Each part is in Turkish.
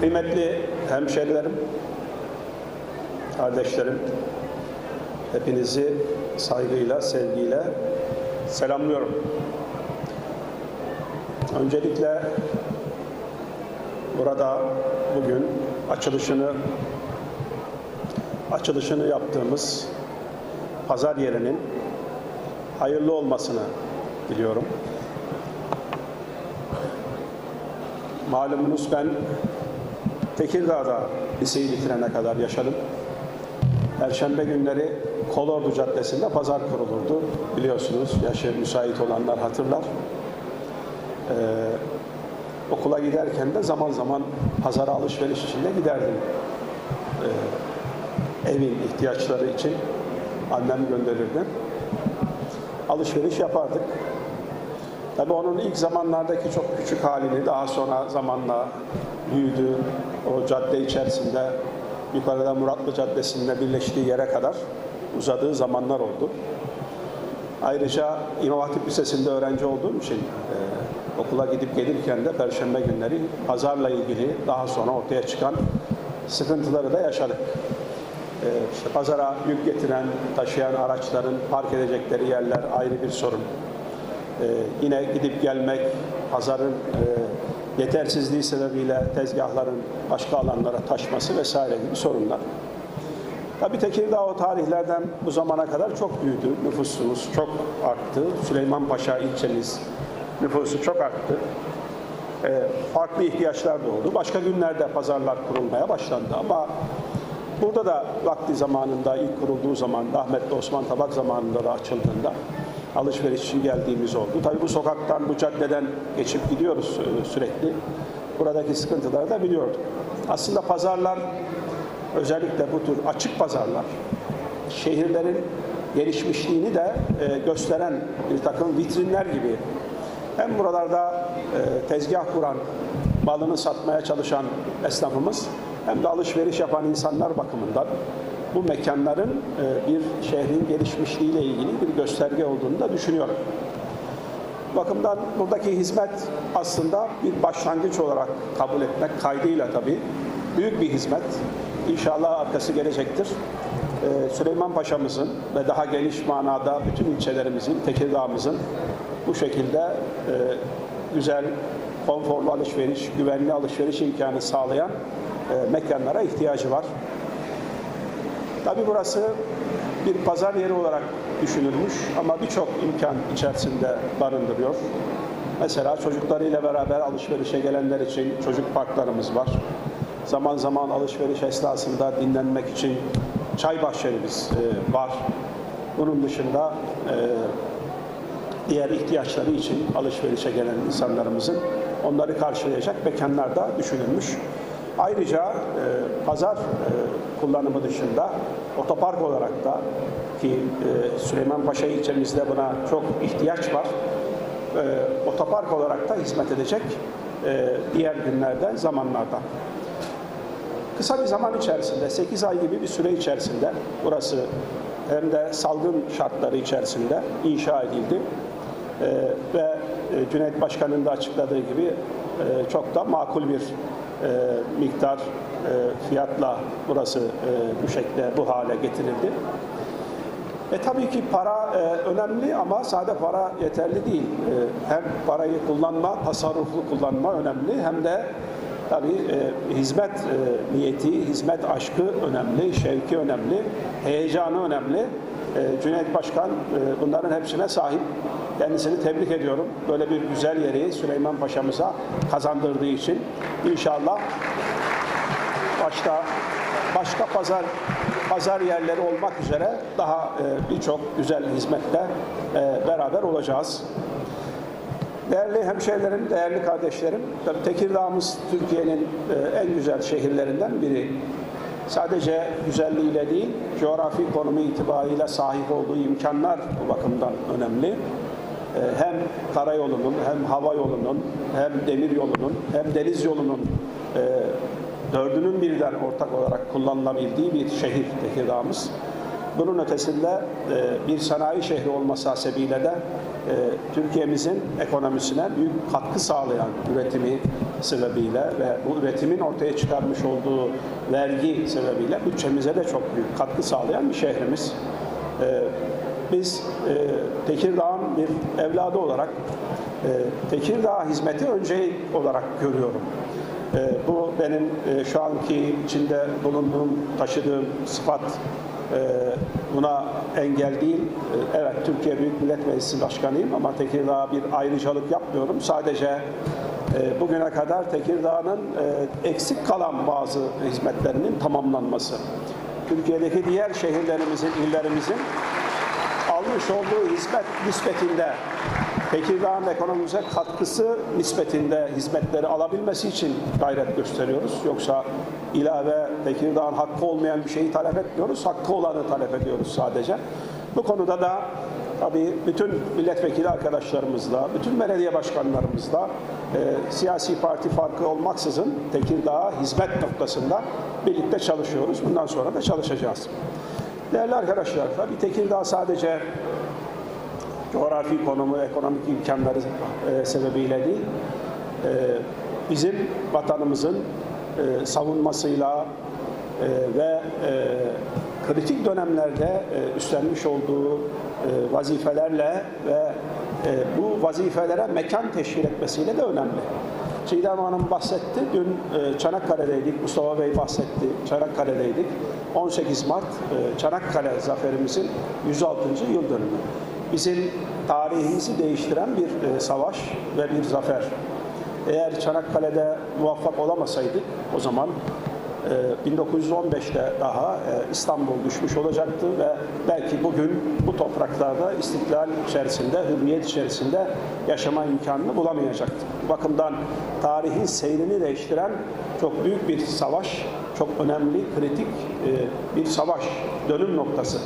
Kıymetli hemşerilerim, kardeşlerim, hepinizi saygıyla, sevgiyle selamlıyorum. Öncelikle burada bugün açılışını açılışını yaptığımız pazar yerinin hayırlı olmasını diliyorum. Malumunuz ben Tekirdağ'da liseyi bitirene kadar yaşadım. Perşembe günleri Kolordu Caddesi'nde pazar kurulurdu. Biliyorsunuz yaşı müsait olanlar hatırlar. Ee, okula giderken de zaman zaman pazara alışveriş içinde giderdim. Ee, evin ihtiyaçları için annem gönderirdi. Alışveriş yapardık. Tabii onun ilk zamanlardaki çok küçük halini daha sonra zamanla büyüdü. O cadde içerisinde yukarıda Muratlı Caddesi'nde birleştiği yere kadar uzadığı zamanlar oldu. Ayrıca İmam Hatip Lisesi'nde öğrenci olduğum için e, okula gidip gelirken de Perşembe günleri pazarla ilgili daha sonra ortaya çıkan sıkıntıları da yaşadık. E, işte pazara yük getiren, taşıyan araçların park edecekleri yerler ayrı bir sorun. Ee, yine gidip gelmek, pazarın e, yetersizliği sebebiyle tezgahların başka alanlara taşması vesaire gibi sorunlar. Tabii Tekirdağ o tarihlerden bu zamana kadar çok büyüdü. Nüfusumuz çok arttı. Süleymanpaşa ilçemiz nüfusu çok arttı. Ee, farklı ihtiyaçlar doğdu. Başka günlerde pazarlar kurulmaya başlandı ama burada da vakti zamanında ilk kurulduğu zaman rahmetli Osman Tabak zamanında da açıldığında alışveriş için geldiğimiz oldu. Tabii bu sokaktan, bu caddeden geçip gidiyoruz e, sürekli. Buradaki sıkıntıları da biliyorduk. Aslında pazarlar, özellikle bu tür açık pazarlar, şehirlerin gelişmişliğini de e, gösteren bir takım vitrinler gibi. Hem buralarda e, tezgah kuran, malını satmaya çalışan esnafımız hem de alışveriş yapan insanlar bakımından bu mekanların e, bir şehrin gelişmişliğiyle ilgili bir gösterge olduğunu da düşünüyorum. Bakımdan buradaki hizmet aslında bir başlangıç olarak kabul etmek kaydıyla tabii büyük bir hizmet. İnşallah arkası gelecektir. Ee, Süleyman Paşa'mızın ve daha geniş manada bütün ilçelerimizin, Tekirdağ'ımızın bu şekilde e, güzel, konforlu alışveriş, güvenli alışveriş imkanı sağlayan e, mekanlara ihtiyacı var. Tabii burası bir pazar yeri olarak düşünülmüş ama birçok imkan içerisinde barındırıyor. Mesela çocuklarıyla beraber alışverişe gelenler için çocuk parklarımız var. Zaman zaman alışveriş esnasında dinlenmek için çay bahçelerimiz e, var. Bunun dışında e, diğer ihtiyaçları için alışverişe gelen insanlarımızın onları karşılayacak mekanlar da düşünülmüş. Ayrıca e, pazar kullanımı dışında otopark olarak da ki e, Süleymanpaşa ilçemizde buna çok ihtiyaç var. E, otopark olarak da hizmet edecek e, diğer günlerde, zamanlarda. Kısa bir zaman içerisinde, 8 ay gibi bir süre içerisinde burası hem de salgın şartları içerisinde inşa edildi. Ve Cüneyt Başkan'ın da açıkladığı gibi çok da makul bir miktar e, fiyatla burası e, bu şekilde bu hale getirildi. E tabii ki para e, önemli ama sade para yeterli değil. E, hem parayı kullanma, tasarruflu kullanma önemli hem de tabii e, hizmet e, niyeti, hizmet aşkı önemli, şevki önemli, heyecanı önemli. E, Cüneyt Başkan e, bunların hepsine sahip. Kendisini tebrik ediyorum. Böyle bir güzel yeri Süleyman Paşa'mıza kazandırdığı için. İnşallah başta başka pazar pazar yerleri olmak üzere daha e, birçok güzel hizmetle e, beraber olacağız. Değerli hemşehrilerim, değerli kardeşlerim, tabii Tekirdağ'ımız Türkiye'nin en güzel şehirlerinden biri. Sadece güzelliğiyle değil, coğrafi konumu itibariyle sahip olduğu imkanlar bu bakımdan önemli. E, Hem karayolunun, hem hava yolunun, hem demir yolunun, hem deniz yolunun e, dördünün birden ortak olarak kullanılabildiği bir şehir Tekirdağ'ımız. Bunun ötesinde e, bir sanayi şehri olması hasebiyle de e, Türkiye'mizin ekonomisine büyük katkı sağlayan üretimi sebebiyle ve bu üretimin ortaya çıkarmış olduğu vergi sebebiyle bütçemize de çok büyük katkı sağlayan bir şehrimiz. E, Biz Tekirdağ'ın bir evladı olarak Tekirdağ hizmeti önce olarak görüyorum. E, Bu benim e, şu anki içinde bulunduğum, taşıdığım sıfat e, buna engel değil. E, Evet Türkiye Büyük Millet Meclisi Başkanıyım ama Tekirdağ'a bir ayrıcalık yapmıyorum. Sadece bugüne kadar Tekirdağ'ın eksik kalan bazı hizmetlerinin tamamlanması. Türkiye'deki diğer şehirlerimizin, illerimizin almış olduğu hizmet nispetinde Tekirdağ'ın ekonomimize katkısı nispetinde hizmetleri alabilmesi için gayret gösteriyoruz. Yoksa ilave Tekirdağ'ın hakkı olmayan bir şeyi talep etmiyoruz. Hakkı olanı talep ediyoruz sadece. Bu konuda da tabii bütün milletvekili arkadaşlarımızla, bütün belediye başkanlarımızla e, siyasi parti farkı olmaksızın Tekirdağ'a hizmet noktasında birlikte çalışıyoruz. Bundan sonra da çalışacağız. Değerli arkadaşlar, tabii Tekirdağ sadece coğrafi konumu, ekonomik imkanları e, sebebiyle değil, e, bizim vatanımızın e, savunmasıyla e, ve e, kritik dönemlerde e, üstlenmiş olduğu e, vazifelerle ve e, bu vazifelere mekan teşkil etmesiyle de önemli. Çiğdem Hanım bahsetti. Dün e, Çanakkale'deydik. Mustafa Bey bahsetti. Çanakkale'deydik. 18 Mart e, Çanakkale zaferimizin 106. yıl dönümü. Bizim tarihimizi değiştiren bir e, savaş ve bir zafer. Eğer Çanakkale'de muvaffak olamasaydık o zaman e, 1915'te daha e, İstanbul düşmüş olacaktı ve belki bugün bu topraklarda istiklal içerisinde, hürriyet içerisinde yaşama imkanını bulamayacaktık. Bu bakımdan tarihin seyrini değiştiren çok büyük bir savaş, çok önemli, kritik e, bir savaş, dönüm noktası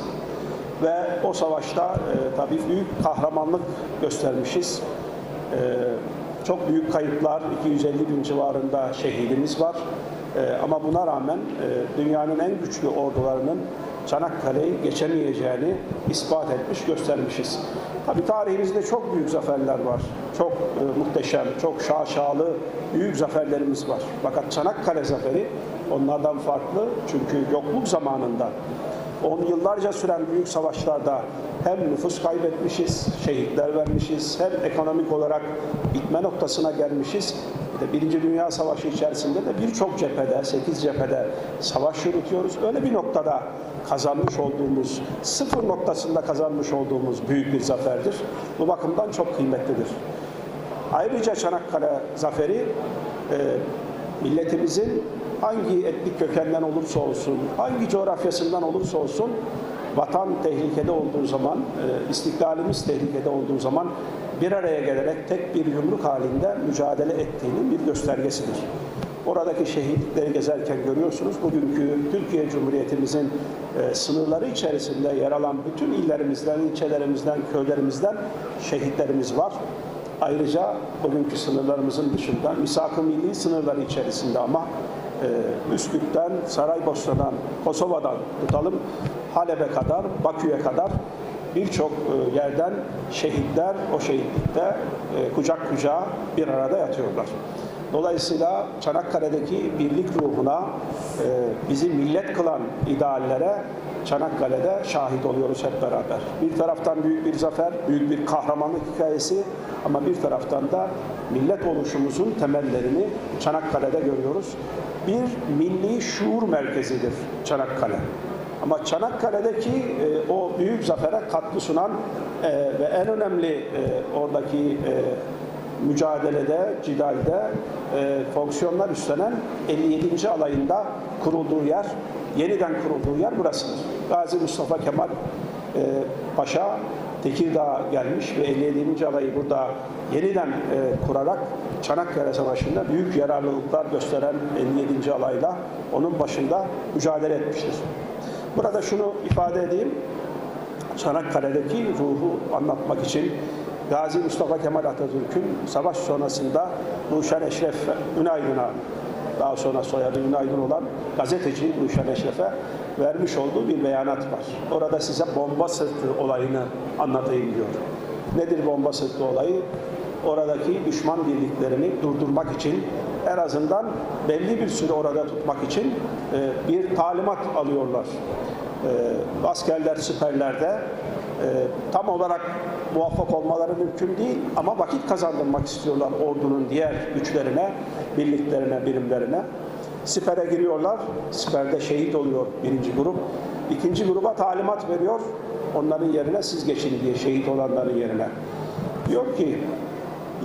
ve o savaşta e, tabii büyük kahramanlık göstermişiz. E, çok büyük kayıplar, 250 bin civarında şehidimiz var. E, ama buna rağmen e, dünyanın en güçlü ordularının Çanakkale'yi geçemeyeceğini ispat etmiş, göstermişiz. Tabii tarihimizde çok büyük zaferler var. Çok e, muhteşem, çok şaşalı büyük zaferlerimiz var. Fakat Çanakkale zaferi onlardan farklı çünkü yokluk zamanında on yıllarca süren büyük savaşlarda hem nüfus kaybetmişiz, şehitler vermişiz, hem ekonomik olarak bitme noktasına gelmişiz. Birinci Dünya Savaşı içerisinde de birçok cephede, sekiz cephede savaş yürütüyoruz. Öyle bir noktada kazanmış olduğumuz, sıfır noktasında kazanmış olduğumuz büyük bir zaferdir. Bu bakımdan çok kıymetlidir. Ayrıca Çanakkale zaferi e, milletimizin hangi etnik kökenden olursa olsun, hangi coğrafyasından olursa olsun vatan tehlikede olduğu zaman, e, istiklalimiz tehlikede olduğu zaman bir araya gelerek tek bir yumruk halinde mücadele ettiğinin bir göstergesidir. Oradaki şehitlikleri gezerken görüyorsunuz. Bugünkü Türkiye Cumhuriyetimizin e, sınırları içerisinde yer alan bütün illerimizden, ilçelerimizden, köylerimizden şehitlerimiz var. Ayrıca bugünkü sınırlarımızın dışında misak-ı milli sınırları içerisinde ama e, Üsküp'ten, Saraybosna'dan, Kosova'dan tutalım Halep'e kadar, Bakü'ye kadar birçok e, yerden şehitler o şehitlikte e, kucak kucağa bir arada yatıyorlar. Dolayısıyla Çanakkale'deki birlik ruhuna, e, bizi millet kılan ideallere Çanakkale'de şahit oluyoruz hep beraber. Bir taraftan büyük bir zafer, büyük bir kahramanlık hikayesi ama bir taraftan da millet oluşumuzun temellerini Çanakkale'de görüyoruz. Bir milli şuur merkezidir Çanakkale. Ama Çanakkale'deki e, o büyük zafere katkı sunan e, ve en önemli e, oradaki e, mücadelede, cidalde e, fonksiyonlar üstlenen 57. alayında kurulduğu yer, yeniden kurulduğu yer burasıdır. Gazi Mustafa Kemal e, Paşa Tekirdağ'a gelmiş ve 57. alayı burada yeniden e, kurarak Çanakkale Savaşı'nda büyük yararlılıklar gösteren 57. alayla onun başında mücadele etmiştir. Burada şunu ifade edeyim. Çanakkale'deki ruhu anlatmak için Gazi Mustafa Kemal Atatürk'ün savaş sonrasında Ruşen Eşref Ünaydın'a daha sonra soyadı Günaydın olan gazeteci Ruşen Eşref'e vermiş olduğu bir beyanat var. Orada size bomba sırtı olayını anlatayım diyor. Nedir bomba sırtı olayı? Oradaki düşman birliklerini durdurmak için en azından belli bir süre orada tutmak için e, bir talimat alıyorlar. E, askerler siperlerde tam olarak muvaffak olmaları mümkün değil ama vakit kazandırmak istiyorlar ordunun diğer güçlerine, birliklerine, birimlerine. Sipere giriyorlar. Siperde şehit oluyor birinci grup. İkinci gruba talimat veriyor. Onların yerine siz geçin diye şehit olanların yerine. Diyor ki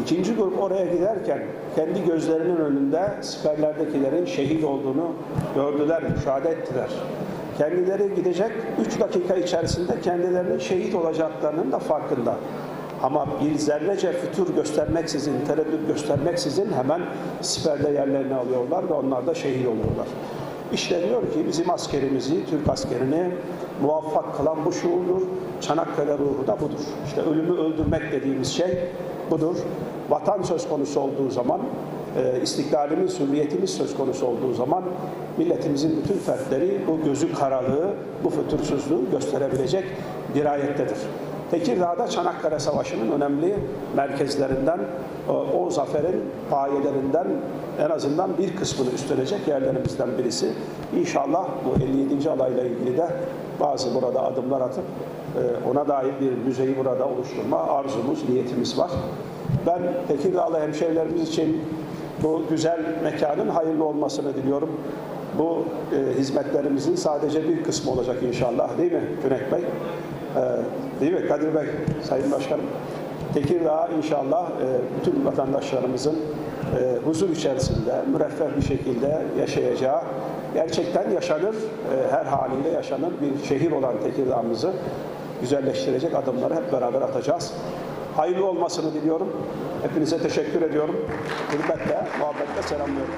ikinci grup oraya giderken kendi gözlerinin önünde siperlerdekilerin şehit olduğunu gördüler, müşahede ettiler. Kendileri gidecek 3 dakika içerisinde kendilerinin şehit olacaklarının da farkında. Ama bir zerrece fütur göstermeksizin, tereddüt göstermeksizin hemen siperde yerlerini alıyorlar ve onlar da şehit oluyorlar. İşte diyor ki bizim askerimizi, Türk askerini muvaffak kılan bu şuurdur. Çanakkale ruhu da budur. İşte ölümü öldürmek dediğimiz şey budur. Vatan söz konusu olduğu zaman, e, istiklalimiz, hürriyetimiz söz konusu olduğu zaman milletimizin bütün fertleri bu gözü karalığı, bu fütursuzluğu gösterebilecek dirayettedir. Tekirdağ'da Çanakkale Savaşı'nın önemli merkezlerinden, e, o zaferin payelerinden en azından bir kısmını üstlenecek yerlerimizden birisi. İnşallah bu 57. alayla ilgili de bazı burada adımlar atıp e, ona dair bir müzeyi burada oluşturma arzumuz, niyetimiz var. Ben Tekirdağlı hemşehrilerimiz için bu güzel mekanın hayırlı olmasını diliyorum. Bu e, hizmetlerimizin sadece bir kısmı olacak inşallah değil mi Cüneyt Bey? Ee, değil mi Kadir Bey, Sayın Başkanım? Tekirdağ inşallah e, bütün vatandaşlarımızın e, huzur içerisinde, müreffeh bir şekilde yaşayacağı, gerçekten yaşanır, e, her haliyle yaşanır bir şehir olan Tekirdağ'ımızı güzelleştirecek adımları hep beraber atacağız. Hayırlı olmasını diliyorum. Hepinize teşekkür ediyorum. Hürmetle, muhabbetle selamlıyorum.